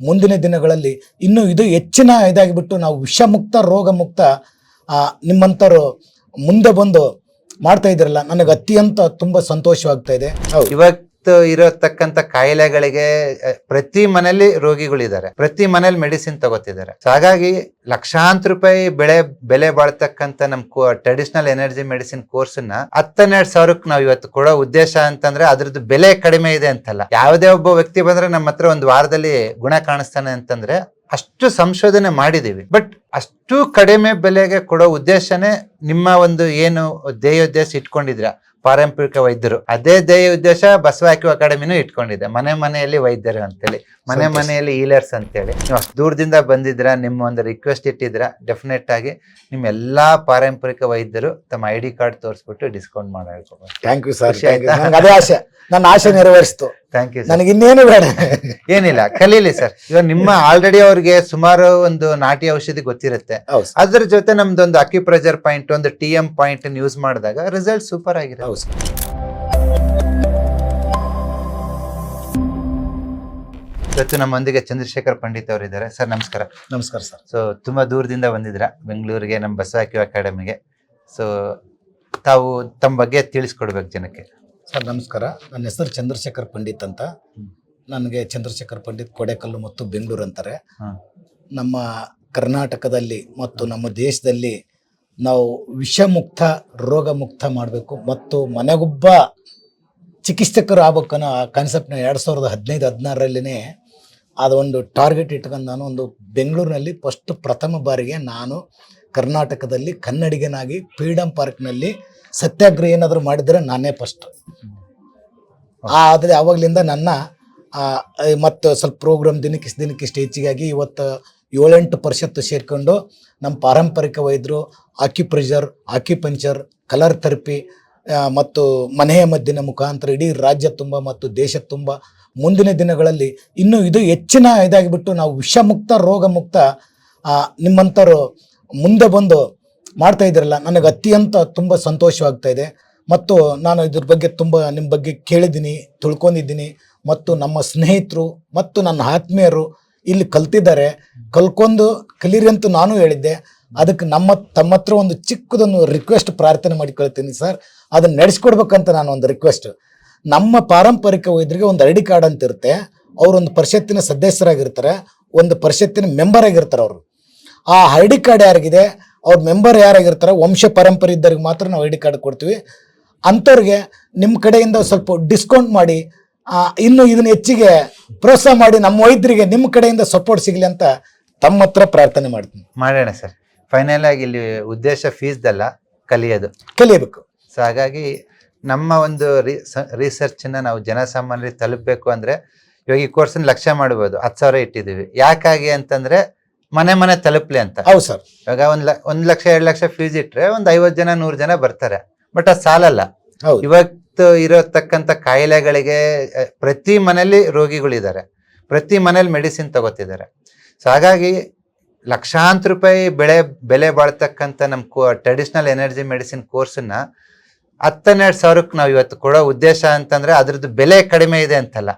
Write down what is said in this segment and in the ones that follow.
ಮುಂದಿನ ದಿನಗಳಲ್ಲಿ ಇನ್ನು ಇದು ಹೆಚ್ಚಿನ ಇದಾಗಿಬಿಟ್ಟು ನಾವು ವಿಷಮುಕ್ತ ರೋಗ ಮುಕ್ತ ಆ, ನಿಮ್ಮಂಥವ್ರು ಮುಂದೆ ಬಂದು ಮಾಡ್ತಾ ಇದ್ರಲ್ಲ ನನಗೆ ಅತ್ಯಂತ ತುಂಬಾ ಸಂತೋಷವಾಗ್ತಾ ಇದೆ. ಇವಾಗ ಇರತಕ್ಕಂತ ಕಾಯಿಲೆಗಳಿಗೆ ಪ್ರತಿ ಮನೆಯಲ್ಲಿ ರೋಗಿಗಳಿದ್ದಾರೆ. ಪ್ರತಿ ಮನೇಲಿ ಮೆಡಿಸಿನ್ ತಗೋತಿದ್ದಾರೆ. ಹಾಗಾಗಿ ಲಕ್ಷಾಂತರ ರೂಪಾಯಿ ಬೆಳೆ, ಬೆಲೆ ಬಾಳ್ತಕ್ಕಂತ ನಮ್ ಟ್ರೆಡಿಷನಲ್ ಎನರ್ಜಿ ಮೆಡಿಸಿನ್ ಕೋರ್ಸ್ನ ಹತ್ತನ್ನೆರಡು ಸಾವಿರಕ್ಕೆ ನಾವು ಇವತ್ತು ಕೊಡೋ ಉದ್ದೇಶ ಅಂತಂದ್ರೆ ಅದ್ರದ್ದು ಬೆಲೆ ಕಡಿಮೆ ಇದೆ ಅಂತಲ್ಲ. ಯಾವುದೇ ಒಬ್ಬ ವ್ಯಕ್ತಿ ಬಂದ್ರೆ ನಮ್ಮ ಹತ್ರ ಒಂದು ವಾರದಲ್ಲಿ ಗುಣ ಕಾಣಿಸ್ತಾನೆ ಅಂತಂದ್ರೆ ಅಷ್ಟು ಸಂಶೋಧನೆ ಮಾಡಿದೀವಿ. ಬಟ್ ಅಷ್ಟು ಕಡಿಮೆ ಬೆಲೆಗೆ ಕೊಡೋ ಉದ್ದೇಶನೇ ನಿಮ್ಮ ಒಂದು ಏನು ಧ್ಯೇಯೋದ್ದೇಶ ಇಟ್ಕೊಂಡಿದ್ರ ಪಾರಂಪರಿಕ ವೈದ್ಯರು. ಅದೇ ಧ್ಯೇಯ ಉದ್ದೇಶ ಬಸವ ಅಕಾಡೆಮಿನು ಅಕಾಡೆಮಿನೂ ಇಟ್ಕೊಂಡಿದೆ. ಮನೆ ಮನೆಯಲ್ಲಿ ವೈದ್ಯರು ಅಂತೇಳಿ. ಮನೆ. ಮನೆಯಲ್ಲಿ ಈಲರ್ಸ್ ಅಂತೇಳಿ. ನೀವು ಅಷ್ಟು ದೂರದಿಂದ ಬಂದಿದ್ರ ನಿಮ್ಮ ಒಂದು ರಿಕ್ವೆಸ್ಟ್ ಇಟ್ಟಿದ್ರ ಡೆಫಿನೆಟ್ ಆಗಿ ನಿಮ್ಮ ಎಲ್ಲಾ ಪಾರಂಪರಿಕ ವೈದ್ಯರು ತಮ್ಮ ಐ ಡಿ ಕಾರ್ಡ್ ತೋರಿಸ್ಬಿಟ್ಟು ಡಿಸ್ಕೌಂಟ್ ಮಾಡಿ ಥ್ಯಾಂಕ್ ಯು ಸರ್ ಅದೇ ಆಸೆ. ನನ್ನ ಆಶೆ ನೆರವೇರಿಸ್ತು. ಥ್ಯಾಂಕ್ ಯು ನನಗೆ ಇನ್ನೇನು ಬೇಡ. ಏನಿಲ್ಲ ಕಲೀಲಿ ಸರ್ ಇವಾಗ ನಿಮ್ಮ ಆಲ್ರೆಡಿ ಅವ್ರಿಗೆ ಸುಮಾರು ಒಂದು ನಾಟಿ ಔಷಧಿ ಗೊತ್ತಿರುತ್ತೆ. ಹೌದು ಜೊತೆ ಅದ್ರ ಜೊತೆ ನಮ್ದೊಂದು ಅಕ್ಯುಪ್ರೆಜರ್ ಪಾಯಿಂಟ್ ಒಂದು ಟಿ ಎಂ ಪಾಯಿಂಟ್ ಯೂಸ್ ಮಾಡಿದಾಗ ರಿಸಲ್ಟ್ ಸೂಪರ್ ಆಗಿದೆ ಹೌದು ಇವತ್ತು ನಮ್ಮೊಂದಿಗೆ ಚಂದ್ರಶೇಖರ್ ಪಂಡಿತ್ ಅವರು ಇದ್ದಾರೆ. ಸರ್ ನಮಸ್ಕಾರ. ನಮಸ್ಕಾರ ಸರ್ ಸೊ ತುಂಬಾ ದೂರದಿಂದ ಬಂದಿದ್ರ ಬೆಂಗಳೂರಿಗೆ ನಮ್ಮ ಬಸವಾಕ್ಯೂ ಅಕಾಡೆಮಿಗೆ ಸೊ ತಾವು ತಮ್ಮ ಬಗ್ಗೆ ತಿಳಿಸ್ಕೊಡ್ಬೇಕು ಜನಕ್ಕೆ. ಸರ್ ನಮಸ್ಕಾರ. ನನ್ನ ಹೆಸರು ಚಂದ್ರಶೇಖರ್ ಪಂಡಿತ್ ಅಂತ. ನನಗೆ ಚಂದ್ರಶೇಖರ್ ಪಂಡಿತ್ ಕೊಡೆಕಲ್ಲು ಮತ್ತು ಬೆಂಗಳೂರು ಅಂತಾರೆ. ನಮ್ಮ ಕರ್ನಾಟಕದಲ್ಲಿ ಮತ್ತು ನಮ್ಮ ದೇಶದಲ್ಲಿ ನಾವು ವಿಷಮುಕ್ತ ರೋಗ ಮುಕ್ತ ಮಾಡಬೇಕು ಮತ್ತು ಮನೆಗೊಬ್ಬ ಚಿಕಿತ್ಸಕರು ಆಗ್ಬೇಕನ್ನೋ ಆ ಕಾನ್ಸೆಪ್ಟ್ನ ಎರಡು ಸಾವಿರದ ಹದಿನೈದು ಹದಿನಾರರಲ್ಲಿನೇ ಅದೊಂದು ಟಾರ್ಗೆಟ್ ಇಟ್ಕೊಂಡು ನಾನು ಒಂದು ಬೆಂಗಳೂರಿನಲ್ಲಿ ಫಸ್ಟ್ ಪ್ರಥಮ ಬಾರಿಗೆ ನಾನು ಕರ್ನಾಟಕದಲ್ಲಿ ಕನ್ನಡಿಗನಾಗಿ ಫ್ರೀಡಮ್ ಪಾರ್ಕ್ನಲ್ಲಿ ಸತ್ಯಾಗ್ರಹ ಏನಾದರೂ ಮಾಡಿದರೆ ನಾನೇ ಫಸ್ಟ್ ಆದರೆ ಆವಾಗಲಿಂದ ನನ್ನ ಮತ್ತು ಸ್ವಲ್ಪ ಪ್ರೋಗ್ರಾಮ್ ದಿನಕ್ಕಿಷ್ಟು ದಿನಕ್ಕಿಷ್ಟು ಹೆಚ್ಚಿಗಾಗಿ ಇವತ್ತು ಏಳೆಂಟು ಪರಿಷತ್ತು ಸೇರಿಕೊಂಡು ನಮ್ಮ ಪಾರಂಪರಿಕ ವೈದ್ಯರು ಆಕ್ಯುಪ್ರೆಷರ್ ಆಕ್ಯುಪಂಚರ್ ಕಲರ್ ಥೆರಪಿ ಮತ್ತು ಮನೆಯ ಮದ್ದಿನ ಮುಖಾಂತರ ಇಡೀ ರಾಜ್ಯ ತುಂಬ ಮತ್ತು ದೇಶ ತುಂಬ ಮುಂದಿನ ದಿನಗಳಲ್ಲಿ ಇನ್ನೂ ಇದು ಹೆಚ್ಚಿನ ಇದಾಗಿಬಿಟ್ಟು ನಾವು ವಿಷಮುಕ್ತ ರೋಗ ಮುಕ್ತ ಆ, ನಿಮ್ಮಂಥವ್ರು ಮುಂದೆ ಬಂದು ಮಾಡ್ತಾ ಇದ್ದೀರಲ್ಲ ನನಗೆ ಅತ್ಯಂತ ತುಂಬ ಸಂತೋಷವಾಗ್ತಾ ಇದೆ. ಮತ್ತು ನಾನು ಇದ್ರ ಬಗ್ಗೆ ತುಂಬ ನಿಮ್ಮ ಬಗ್ಗೆ ಕೇಳಿದ್ದೀನಿ, ತಿಳ್ಕೊಂಡಿದ್ದೀನಿ. ಮತ್ತು ನಮ್ಮ ಸ್ನೇಹಿತರು ಮತ್ತು ನನ್ನ ಆತ್ಮೀಯರು ಇಲ್ಲಿ ಕಲ್ತಿದ್ದಾರೆ. ಕಲ್ಕೊಂಡು ಕಲೀರಿ ಅಂತ ನಾನು ಹೇಳಿದ್ದೆ. ಅದಕ್ಕೆ ನಮ್ಮ, ತಮ್ಮ ಹತ್ರ ಒಂದು ಚಿಕ್ಕದೊಂದು ರಿಕ್ವೆಸ್ಟ್ ಪ್ರಾರ್ಥನೆ ಮಾಡಿಕೊಳ್ತೀನಿ ಸರ್. ಅದನ್ನು ನಡೆಸ್ಕೊಡ್ಬೇಕಂತ ನಾನು ಒಂದು ರಿಕ್ವೆಸ್ಟ್ ನಮ್ಮ ಪಾರಂಪರಿಕ ವೈದ್ಯರಿಗೆ ಒಂದು ಐ ಡಿ ಕಾರ್ಡ್ ಅಂತ ಇರುತ್ತೆ. ಅವರೊಂದು ಪರಿಷತ್ತಿನ ಸದಸ್ಯರಾಗಿರ್ತಾರೆ. ಒಂದು ಪರಿಷತ್ತಿನ ಮೆಂಬರ್ ಆಗಿರ್ತಾರೆ ಅವರು. ಆ ಐ ಡಿ ಕಾರ್ಡ್ ಯಾರಿಗಿದೆ? ಅವ್ರ ಮೆಂಬರ್ ಯಾರಾಗಿರ್ತಾರೆ ವಂಶ ಪರಂಪರೆ ಇದ್ದವ್ರಿಗೆ ಮಾತ್ರ ನಾವು ಐ ಡಿ ಕಾರ್ಡ್ ಕೊಡ್ತೀವಿ. ಅಂಥವ್ರಿಗೆ ನಿಮ್ಮ ಕಡೆಯಿಂದ ಸ್ವಲ್ಪ ಡಿಸ್ಕೌಂಟ್ ಮಾಡಿ ಇನ್ನು ಇದನ್ನ ಹೆಚ್ಚಿಗೆ ಪ್ರೋತ್ಸಾಹ ಮಾಡಿ ನಮ್ಮ ವೈದ್ಯರಿಗೆ ನಿಮ್ಮ ಕಡೆಯಿಂದ ಸಪೋರ್ಟ್ ಸಿಗಲಿ ಅಂತ ತಮ್ಮ ಹತ್ರ ಪ್ರಾರ್ಥನೆ ಮಾಡ್ತೀನಿ. ಮಾಡೋಣ ಸರ್. ಫೈನಲ್ ಆಗಿ ಇಲ್ಲಿ ಉದ್ದೇಶ ಫೀಸ್ದಲ್ಲ ಕಲಿಯೋದು. ಕಲಿಯಬೇಕು. ಸೊ ಹಾಗಾಗಿ ನಮ್ಮ ಒಂದು ರಿಸರ್ಚನ್ನ ನಾವು ಜನಸಾಮಾನ್ಯರಿಗೆ ತಲುಪಬೇಕು ಅಂದ್ರೆ ಇವಾಗ ಈ ಕೋರ್ಸನ್ನ ಲಕ್ಷ್ಯ ಮಾಡ್ಬೋದು. ಹತ್ತು ಸಾವಿರ ಇಟ್ಟಿದ್ದೀವಿ. ಯಾಕಾಗಿ ಅಂತಂದ್ರೆ ಮನೆ ಮನೆ ತಲುಪ್ಲಿ ಅಂತ. ಹೌದು ಸರ್. ಇವಾಗ ಒಂದ್ ಲ ಒಂದ್ ಲಕ್ಷ ಎರಡ್ ಲಕ್ಷ ಫೀಸ್ ಇಟ್ರೆ ಒಂದ್ ಐವತ್ ಜನ ನೂರ್ ಜನ ಬರ್ತಾರೆ. ಬಟ್ ಅದು ಸಾಲಲ್ಲ. ಹೌದು. ಇವತ್ತು ಇರತಕ್ಕಂತ ಕಾಯಿಲೆಗಳಿಗೆ ಅ, ಪ್ರತಿ ಮನೇಲಿ ರೋಗಿಗಳಿದ್ದಾರೆ. ಪ್ರತಿ ಮನೇಲಿ ಮೆಡಿಸಿನ್ ತಗೋತಿದ್ದಾರೆ. ಸೊ ಹಾಗಾಗಿ ಲಕ್ಷಾಂತರ ರೂಪಾಯಿ ಬೆಳೆ ಬೆಲೆ ಬಾಳ್ತಕ್ಕಂತ ನಮ್ ಟ್ರೆಡಿಷನಲ್ ಎನರ್ಜಿ ಮೆಡಿಸಿನ್ ಕೋರ್ಸನ್ನ ಹತ್ತನ್ನೆರಡು ಸಾವಿರಕ್ಕೆ ನಾವು ಇವತ್ತು ಕೊಡೋ ಉದ್ದೇಶ ಅಂತಂದ್ರೆ ಅದ್ರದ್ದು ಬೆಲೆ ಕಡಿಮೆ ಇದೆ ಅಂತಲ್ಲ.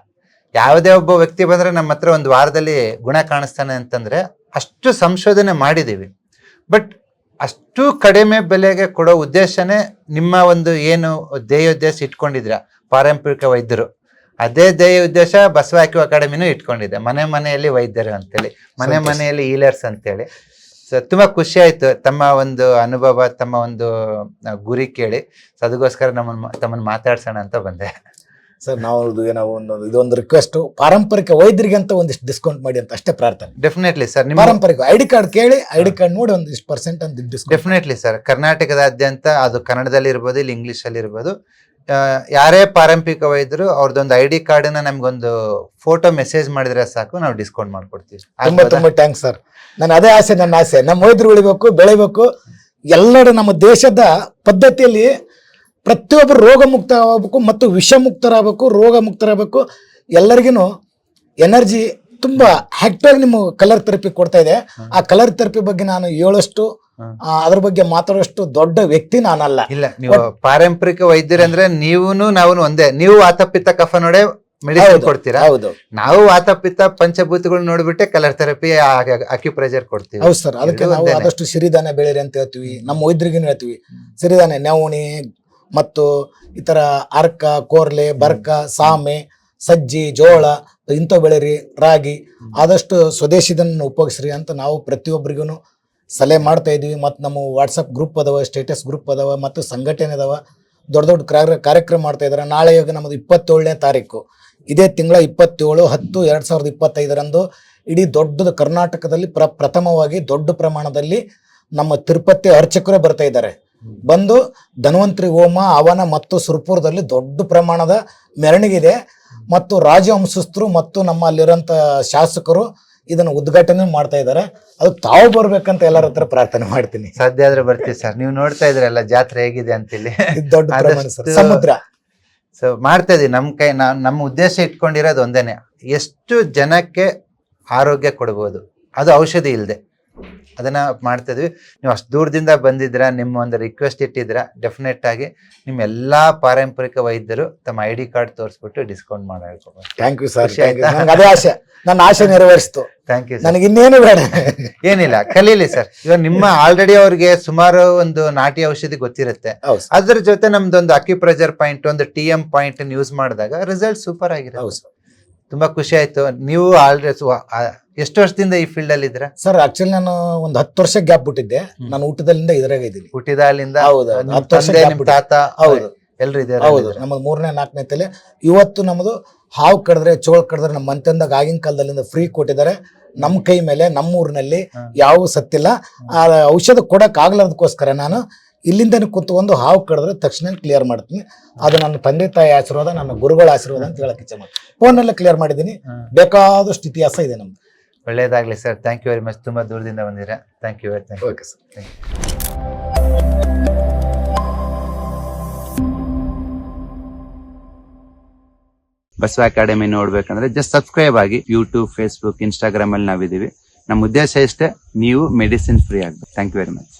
ಯಾವುದೇ ಒಬ್ಬ ವ್ಯಕ್ತಿ ಬಂದ್ರೆ ನಮ್ಮ ಹತ್ರ ಒಂದು ವಾರದಲ್ಲಿ ಗುಣ ಕಾಣಿಸ್ತಾನೆ ಅಂತಂದ್ರೆ ಅಷ್ಟು ಸಂಶೋಧನೆ ಮಾಡಿದ್ದೀವಿ. ಬಟ್ ಅಷ್ಟು ಕಡಿಮೆ ಬೆಲೆಗೆ ಕೊಡೋ ಉದ್ದೇಶನೇ ನಿಮ್ಮ ಒಂದು ಏನು ಧ್ಯೇಯೋದ್ದೇಶ ಇಟ್ಕೊಂಡಿದ್ರ ಪಾರಂಪರಿಕ ವೈದ್ಯರು. ಅದೇ ಧ್ಯೇಯ ಉದ್ದೇಶ ಬಸವ ಆಕ್ಯೂ ಅಕಾಡೆಮಿನೂ ಇಟ್ಕೊಂಡಿದೆ. ಮನೆ ಮನೆಯಲ್ಲಿ ವೈದ್ಯರು ಅಂತೇಳಿ ಮನೆ. ಮನೆಯಲ್ಲಿ ಈಲರ್ಸ್ ಅಂತೇಳಿ. ಸೊ ತುಂಬ ಖುಷಿ ಆಯಿತು ತಮ್ಮ ಒಂದು ಅನುಭವ ತಮ್ಮ ಒಂದು ಗುರಿ ಕೇಳಿ. ಸೊ ಅದಕ್ಕೋಸ್ಕರ ನಮ್ಮನ್ನು ತಮ್ಮನ್ನು ಮಾತಾಡ್ಸೋಣ ಅಂತ ಬಂದೆ. ಸರ್ ನಾವು ಏನೋ ಒಂದು ಇದೊಂದು ರಿಕ್ವೆಸ್ಟ್ ಪಾರಂಪರಿಕ ವೈದ್ಯರಿಗೆ ಅಂತ ಒಂದಿಷ್ಟು ಡಿಸ್ಕೌಂಟ್ ಮಾಡಿ ಅಂತ ಅಷ್ಟೇ ಪ್ರಾರ್ಥನೆ. ಡೆಫಿನೆಟ್ಲಿ ಸರ್ ನಿಮ್ಮ ಪಾರಂಪರಿಕ ಐ ಡಿ ಕಾರ್ಡ್ ಕೇಳಿ ಐ ಡಿ ಕಾರ್ಡ್ ನೋಡಿ ಒಂದಿಷ್ಟು ಪರ್ಸೆಂಟ್ ಅಂತ ಡಿಸ್ಕೌಂಟ್ ಡೆಫಿನೆಟ್ಲಿ ಸರ್ ಕರ್ನಾಟಕದಾದ್ಯಂತ ಅದು ಕನ್ನಡದಲ್ಲಿ ಇರ್ಬೋದು ಇಲ್ಲಿ ಇಂಗ್ಲಿಷ್ ಅಲ್ಲಿ ಇರ್ಬೋದು ಯಾರೇ ಪಾರಂಪರಿಕ ವೈದ್ಯರು ಅವ್ರದ್ದೊಂದು ಐ ಡಿ ಕಾರ್ಡ್ನ ನಮ್ಗೊಂದು ಫೋಟೋ ಮೆಸೇಜ್ ಮಾಡಿದ್ರೆ ಸಾಕು ನಾವು ಡಿಸ್ಕೌಂಟ್ ಮಾಡ್ಕೊಡ್ತೀವಿ. ತುಂಬಾ ತುಂಬ ತುಂಬಾ ಥ್ಯಾಂಕ್ಸ್ ಸರ್ ನನ್ನ ಅದೇ ಆಸೆ ನನ್ನ ಆಸೆ. ನಮ್ಮ ವೈದ್ಯರು ಉಳಿಬೇಕು ಬೆಳಿಬೇಕು ಎಲ್ಲರೂ ನಮ್ಮ ದೇಶದ ಪದ್ಧತಿಯಲ್ಲಿ ಪ್ರತಿಯೊಬ್ಬರು ರೋಗ ಮುಕ್ತ ಆಗಬೇಕು ಮತ್ತು ವಿಷ ಮುಕ್ತರಾಗಬೇಕು ರೋಗ ಮುಕ್ತರಾಗಬೇಕು ಎಲ್ಲರಿಗೂ ಎನರ್ಜಿ ತುಂಬಾ ಹ್ಯಾಕ್ಟರ್ ನಿಮ್ಮ ಕಲರ್ ಥೆರಪಿ ಕೊಡ್ತಾ ಇದೆ. ಆ ಕಲರ್ ಥೆರಪಿ ಬಗ್ಗೆ ನಾನು ಹೇಳೋಷ್ಟು ಅದ್ರ ಬಗ್ಗೆ ಮಾತಾಡೋಷ್ಟು ದೊಡ್ಡ ವ್ಯಕ್ತಿ ನಾನಲ್ಲ. ಇಲ್ಲ ನೀವು ಪಾರಂಪರಿಕ ವೈದ್ಯರಂದ್ರೆ ನೀವುನು ನಾವು ಒಂದೇ. ನೀವು ವಾತಪಿತ್ತ ಕಫ ನೋಡೆ ಮೆಡಿಸಿನ್ ಕೊಡ್ತೀರಾ? ಹೌದು. ನಾವು ವಾತಪಿತ್ತ ಪಂಚಭೂತಗಳು ನೋಡ್ಬಿಟ್ಟೆ ಕಲರ್ ಥೆರಪಿ ಅಕ್ಯುಪ್ರೆಷರ್ ಕೊಡ್ತೀವಿ. ಹೌದು ಸರ್ ಅದಕ್ಕೆ ನಾವು. ಆದಷ್ಟು ಸಿರಿಧಾನ್ಯ ಬೆಳೀರಿ ಅಂತ ಹೇಳ್ತೀವಿ. ನಮ್ಮ ವೈದ್ಯರಿಗೂ ಹೇಳ್ತೀವಿ. ಸಿರಿಧಾನ್ಯ ನವಣಿ ಮತ್ತು ಇತರ ತರ ಅರ್ಕ, ಕೋರ್ಲೆ, ಬರ್ಕ, ಸಾಮೆ, ಸಜ್ಜಿ, ಜೋಳ, ಇಂಥವು ಬೆಳೆರಿ, ರಾಗಿ, ಆದಷ್ಟು ಸ್ವದೇಶಿದನ್ನು ಉಪಯೋಗಿಸ್ರಿ ಅಂತ ನಾವು ಪ್ರತಿಯೊಬ್ಬರಿಗೂ ಸಲಹೆ ಮಾಡ್ತಾ ಇದ್ದೀವಿ. ಮತ್ತು ನಮ್ಮ ವಾಟ್ಸಪ್ ಗ್ರೂಪ್ ಅದಾವ ಸ್ಟೇಟಸ್ ಗ್ರೂಪ್ ಅದಾವ, ಮತ್ತು ಸಂಘಟನೆ ಅದಾವ. ದೊಡ್ಡ ದೊಡ್ಡ ಕಾರ್ಯ- ಕಾರ್ಯಕ್ರಮ ಮಾಡ್ತಾ ಇದ್ದಾರೆ. ನಾಳೆ ಇವಾಗ ನಮ್ಮದು ಇಪ್ಪತ್ತೇಳನೇ ತಾರೀಕು. ಇದೇ ತಿಂಗಳ ಇಪ್ಪತ್ತೇಳು, ಹತ್ತು, ಎರಡು ಸಾವಿರದ ಇಪ್ಪತ್ತೈದರಂದು ಇಡೀ ದೊಡ್ಡದು ಕರ್ನಾಟಕದಲ್ಲಿ ಪ್ರ, ಪ್ರಥಮವಾಗಿ ದೊಡ್ಡ ಪ್ರಮಾಣದಲ್ಲಿ ನಮ್ಮ ತಿರುಪತಿ ಅರ್ಚಕರೇ ಬರ್ತಾ ಇದ್ದಾರೆ. ಬಂದು ಧನ್ವಂತರಿ ಹೋಮ ಅವನ ಮತ್ತು ಸುರ್ಪುರದಲ್ಲಿ ದೊಡ್ಡ ಪ್ರಮಾಣದ ಮೆರವಣಿಗೆ ಇದೆ ಮತ್ತು ರಾಜವಂಶಸ್ಥರು ಮತ್ತು ನಮ್ಮ ಅಲ್ಲಿರೋಂಥ ಶಾಸಕರು ಇದನ್ನು ಉದ್ಘಾಟನೆ ಮಾಡ್ತಾ ಇದ್ದಾರೆ. ಅದು ತಾವು ಬರ್ಬೇಕಂತ ಎಲ್ಲರ ಹತ್ರ ಪ್ರಾರ್ಥನೆ ಮಾಡ್ತೀನಿ. ಸಾಧ್ಯ ಆದ್ರೆ ಬರ್ತೀವಿ ಸರ್. ನೀವು ನೋಡ್ತಾ ಇದ್ರಲ್ಲ ಜಾತ್ರೆ ಹೇಗಿದೆ ಅಂತೇಳಿ. ದೊಡ್ಡ ಸಮುದ್ರ. ಸೊ ಮಾಡ್ತಾ ಇದೀವಿ ನಮ್ಮ ಕೈ ನಾ ನಮ್ಮ ಉದ್ದೇಶ ಇಟ್ಕೊಂಡಿರೋದು ಒಂದೇನೆ. ಎಷ್ಟು ಜನಕ್ಕೆ ಆರೋಗ್ಯ ಕೊಡ್ಬೋದು? ಅದು ಔಷಧಿ ಇಲ್ಲದೆ ಅದನ್ನ ಮಾಡ್ತಾ ಇದ್ವಿ. ನೀವು ಅಷ್ಟು ದೂರದಿಂದ ಬಂದಿದ್ರ ನಿಮ್ಮ ಒಂದು ರಿಕ್ವೆಸ್ಟ್ ಇಟ್ಟಿದ್ರ ಡೆಫಿನೆಟ್ ಆಗಿ ನಿಮ್ಮ ಎಲ್ಲಾ ಪಾರಂಪರಿಕ ವೈದ್ಯರು ತಮ್ಮ ಐ ಡಿ ಕಾರ್ಡ್ ತೋರಿಸ್ಬಿಟ್ಟು ಡಿಸ್ಕೌಂಟ್ ಥ್ಯಾಂಕ್ ಯು ಸರ್? ನನಗೆ ಅದೇ ಆಸೆ. ನನ್ನ ಆಸೆ ನೆರವೇರಿಸ್ತು. ಥ್ಯಾಂಕ್ ಯು ನನಗೆ ಇನ್ನೇನು ಬೇಡ. ಏನಿಲ್ಲ ಕಲೀಲಿ ಸರ್ ಇವಾಗ ನಿಮ್ಮ ಆಲ್ರೆಡಿ ಅವ್ರಿಗೆ ಸುಮಾರು ಒಂದು ನಾಟಿ ಔಷಧಿ ಗೊತ್ತಿರುತ್ತೆ. ಅದ್ರ ಜೊತೆ ನಮ್ದೊಂದು ಅಕ್ಯುಪ್ರೆಜರ್ ಪಾಯಿಂಟ್ ಒಂದು ಟಿ ಎಂ ಪಾಯಿಂಟ್ ಯೂಸ್ ಮಾಡಿದಾಗ ರಿಸಲ್ಟ್ ಸೂಪರ್ ಆಗಿರುತ್ತೆ. ತುಂಬಾ ಖುಷಿ ಆಯ್ತು. ನೀವು ಆಲ್ರೆಡಿ ಎಷ್ಟು ವರ್ಷದಿಂದ ಈ ಫೀಲ್ಡ್ ಅಲ್ಲಿ ಇದ್ರ ಸರ್ ಆಕ್ಚುಲಿ ನಾನು ಒಂದು ಹತ್ತು ವರ್ಷ ಗ್ಯಾಪ್ ಬಿಟ್ಟಿದ್ದೆ. ನಾನು ಊಟದಲ್ಲಿಂದ ಇದ್ರಾಗ ಇದ್ದೀನಿ. ಹುಟ್ಟಿದಾಲಿಂದ ಹೌದು, ನಿಮ್ ಹತ್ತು ವರ್ಷ ತಂದೆ gap ನಿಮ್ ಬಿಟ್ಟು. ತಾತ ಹೌದು. ಎಲ್ರು ಇದ್ದಾರೆ ಹೌದು. ನಮ್ಮದು ಮೂರನೇ ನಾಲ್ಕನೇ ತಲೆ. ಇವತ್ತು ನಮ್ಮದು ಹಾವು ಕಡಿದ್ರೆ ಚೋಳ ಕಡಿದ್ರೆ ನಮ್ಮ ಮಂತ್ಯಂದಾಗ ಆಗಿನ ಕಾಲದಲ್ಲಿಂದ ಫ್ರೀ ಕೊಟ್ಟಿದ್ದಾರೆ. ನಮ್ಮ ಕೈ ಮೇಲೆ ನಮ್ಮ ಊರಿನಲ್ಲಿ ಹಾ. ಯಾವ ಸತ್ತಿಲ್ಲ. ಆ ಔಷಧ ಕೊಡಕ್ ಆಗ್ಲಾರ್ದಕ್ಕೋಸ್ಕರ ನಾನು ಇಲ್ಲಿಂದನೇ ಒಂದು ಹಾವು ಕಡಿದ್ರೆ ತಕ್ಷಣ ಕ್ಲಿಯರ್ ಮಾಡ್ತೀನಿ. ಅದು ನನ್ನ ತಂದೆ ತಾಯಿ ಆಶೀರ್ವಾದ ನನ್ನ ಗುರುಗಳ ಆಶೀರ್ವಾದ ಅಂತ ಹೇಳಕ್ ಇಚ್ಛೆ ಮಾಡ್ತೀನಿ. ಫೋನಲ್ಲೇ ಕ್ಲಿಯರ್ ಮಾಡಿದ್ದೀನಿ. ಬೇಕಾದಷ್ಟು ಇತಿಹಾಸ ಇದೆ ನಮ್ದು. ಒಳ್ಳೇದಾಗ್ಲಿ sir thank you very much ತುಂಬಾ ದೂರದಿಂದ ಬಂದಿರ thank you very thank you okay sir Basava Academy ನೋಡ್ಬೇಕಂದ್ರೆ ಜಸ್ಟ್ ಸಬ್ಸ್ಕ್ರೈಬ್ ಆಗಿ ಯೂಟ್ಯೂಬ್ ಫೇಸ್ಬುಕ್ ಇನ್ಸ್ಟಾಗ್ರಾಮ್ ಅಲ್ಲಿ ನಾವಿದೀವಿ ನಮ್ಮ ಉದ್ದೇಶ ಇಷ್ಟೇ ನೀವು ಮೆಡಿಸಿನ್ ಫ್ರೀ ಆಗ್ಬೇಕು. Thank you very much